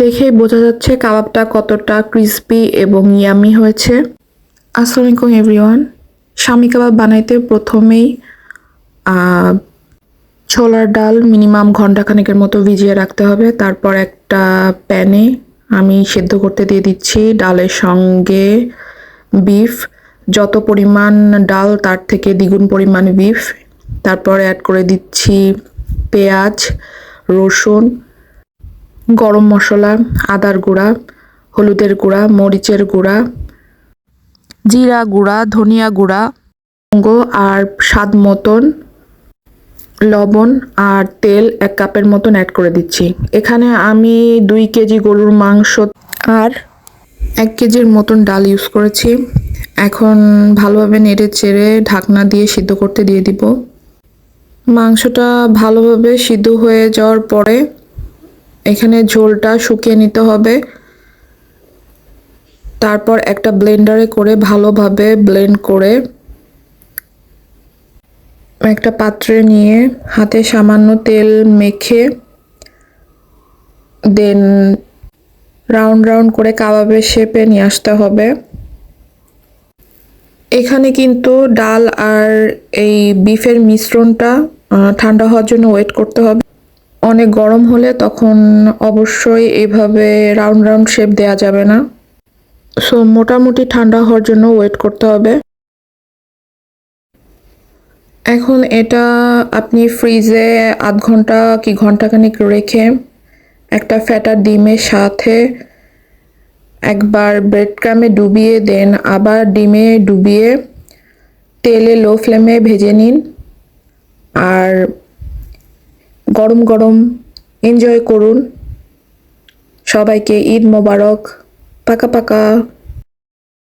দেখেই বোঝা যাচ্ছে কাবাবটা কতটা ক্রিস্পি এবং ইয়ামি হয়েছে। আসসালামু আলাইকুম এভরিওয়ান স্বামী কাবাব বানাইতে প্রথমেই ছোলার ডাল মিনিমাম ঘন্টাখানেকের মতো ভিজিয়ে রাখতে হবে। তারপর একটা প্যানে আমি সেদ্ধ করতে দিয়ে দিচ্ছি ডালের সঙ্গে বিফ যত পরিমাণ ডাল, তার থেকে দ্বিগুণ পরিমাণ বিফ তারপর অ্যাড করে দিচ্ছি পেঁয়াজ, রসুন গরম মশলা, আদার গুঁড়া, হলুদের গুঁড়া, মরিচের গুঁড়া, জিরা গুঁড়া, ধনিয়া গুঁড়া, লবঙ্গ আর স্বাদ মতন লবণ আর তেল এক কাপের মতন অ্যাড করে দিচ্ছি। এখানে আমি দুই কেজি গরুর মাংস আর এক কেজির মতন ডাল ইউজ করেছি। এখন ভালোভাবে নেড়ে চেড়ে ঢাকনা দিয়ে সিদ্ধ করতে দিয়ে দিব। মাংসটা ভালোভাবে সিদ্ধ হয়ে যাওয়ার পরে এখানে ঝোলটা শুকিয়ে নিতে হবে। তারপর একটা ব্লেন্ডারে করে ভালোভাবে ব্লেন্ড করে একটা পাত্রে নিয়ে হাতে সামান্য তেল মেখে দেন রাউন্ড রাউন্ড করে কাবাবের শেপে নিয়ে আসতে হবে। এখানে কিন্তু ডাল আর এই বিফের মিশ্রণটা ঠান্ডা হওয়ার জন্য ওয়েট করতে হবে। অনেক গরম হলে তখন অবশ্যই এইভাবে রাউন্ড রাউন্ড শেপ দেওয়া যাবে না। সো মোটামুটি ঠান্ডা হওয়ার জন্য ওয়েট করতে হবে। এখন এটা আপনি ফ্রিজে আধ ঘণ্টা কি ঘন্টাখানিক রেখে একটা ফ্যাটা ডিমের সাথে একবার ব্রেড ক্রামে ডুবিয়ে দেন আবার ডিমে ডুবিয়ে তেলে লো ফ্লেমে ভেজে নিন। আর গরম গরম এনজয় করুন। সবাইকে ঈদ মোবারক। পাকা পাকা।